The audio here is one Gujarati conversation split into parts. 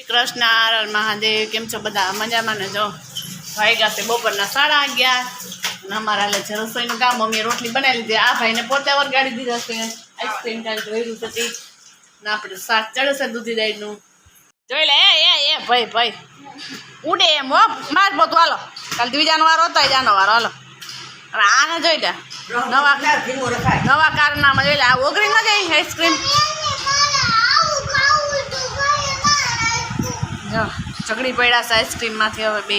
કૃષ્ણ આરલ મહાદેવ કેમ છો બધા? મજામાં ને જો? ભાઈ ગાતે બપોરના સાડા અગિયાર. અને અમારા છે રસોઈનું કામ. અમે રોટલી બનાવી લીધી. આ ભાઈને પોતે વરગાડી દીધા છે. આઈસ્ક્રીમ કાલે જોયેલું હતી ને આપણે શાક ચડે છે દૂધી દાઈનું જોઈ લે એ એ એ ભાઈ ભાઈ. ઉડે એમ હો. માર પોતું હાલો. કાલ બીજાનો વારો હતો જાનો વારો હાલો. અને આને જોઈ લે. નવા નવા કારનામાં જોઈ લે. આ ઓગળી ન જાય આઈસ્ક્રીમ જો ઝઘડી પડ્યા છે આઈસ્ક્રીમમાંથી હવે બે.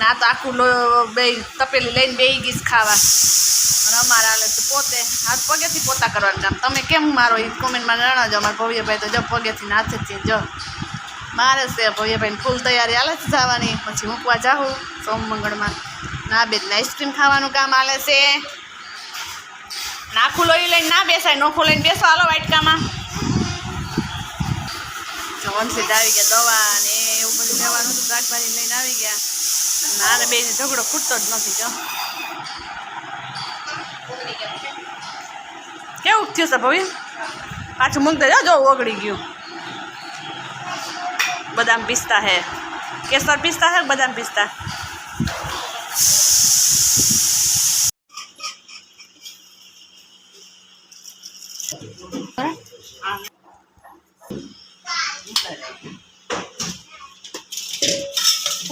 ના તો આખું બે તપેલી લઈને બે ગીસ ખાવા. અને અમારા હાલે છે પોતે. હાથ પગેથી પોતા કરવાનું કામ તમે કેમ મારો એ કોમેન્ટમાં જણાવજો. અમારા ભવ્યભાઈ તો જો પગેથી ને હાથેથી જો. મારે છે ભવ્યભાઈને ફૂલ તૈયારી હાલે છે જવાની. પછી મૂકવા જાઉં સોમ મંગળમાં. ના બેન આઈસ્ક્રીમ ખાવાનું કામ હાલે છે. નાખું લોહી લઈને ના બેસાય, નોખું લઈને બેસો હાલો વાટકામાં. વંશિત આવી ગયા દવા ને લેવાનું શાકભાજી લઈને આવી ગયા. મારે બે ઝઘડો ખૂટતો જ નથી, જો. કેવું થયું છે ભવિ પાછું મૂકતા જાઓ જો, ઓગળી ગયું. બદામ પિસ્તા હે. કેસર પિસ્તા હે બદામ પિસ્તા?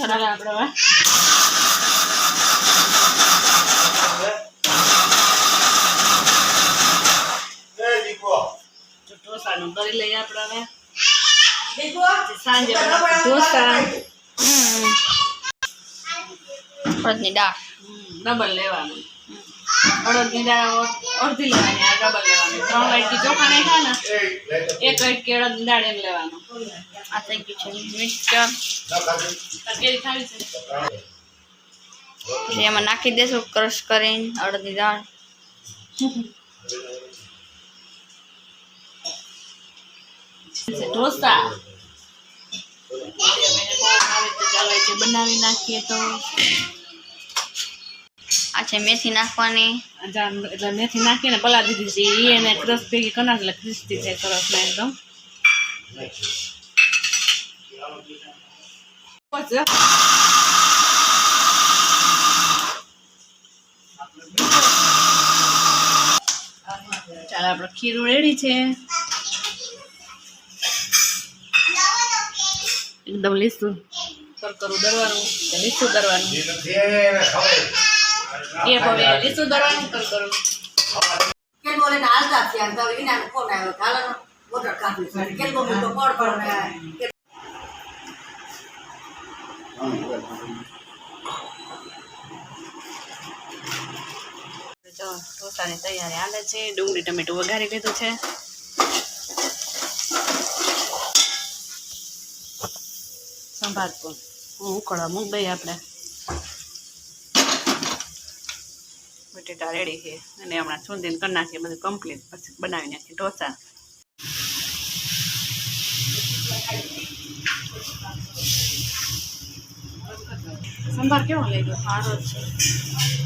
સરળ આપણે હવે. ઢોસાનું કરી લઈએ આપણે હવે. સાંજે ઢોસા હમ. દાળ ડબલ લેવાનું. અડદની દાળ અડધી લેવાની આ ડબલ લેવાની. ત્રણ વાટકી ચોખા નાખ્યા ને એક વાટકી અડદની દાળ એમ લેવાનું. આ થઈ ગયું છે મિક્સચર તાર ખાવી છે? એમાં નાખી દેશું ક્રશ કરીને અડદની દાળ. ઢોસા. બનાવી નાખીએ તો આ છે મેથી નાખવાની. એટલે મેથી નાખીને પલા દીધી છે. એ એને ક્રશ ભેગી કરના એટલે ક્રિસ્પી છે સરસ ને એકદમ. ચાલો આપણે ખીરું રેડી છે. એકદમ લીસું. કરકરું દરવાનું લીસું દરવાનું એ હવે લીસું દરવાનું કરકરું કેમ બોલે ને હાલતા થયા તો વિના ફોન આવ્યો કાલાનો મોટર કાપી છે કેમ બોલે તો કોડ પર જો ઢોસાની તૈયારી હાલે છે. ડુંગળી ટમેટું વઘારી લીધું છે. સંભાળ પણ હું ઉકળવા મૂક દઈએ આપણે બટેટા રેડી છે અને હમણાં સુંદીને કરી નાખીએ, બધું કમ્પ્લીટ પછી બનાવી નાખીએ ઢોસા. સંભાર કેવો લાગ્યો? સારો છે.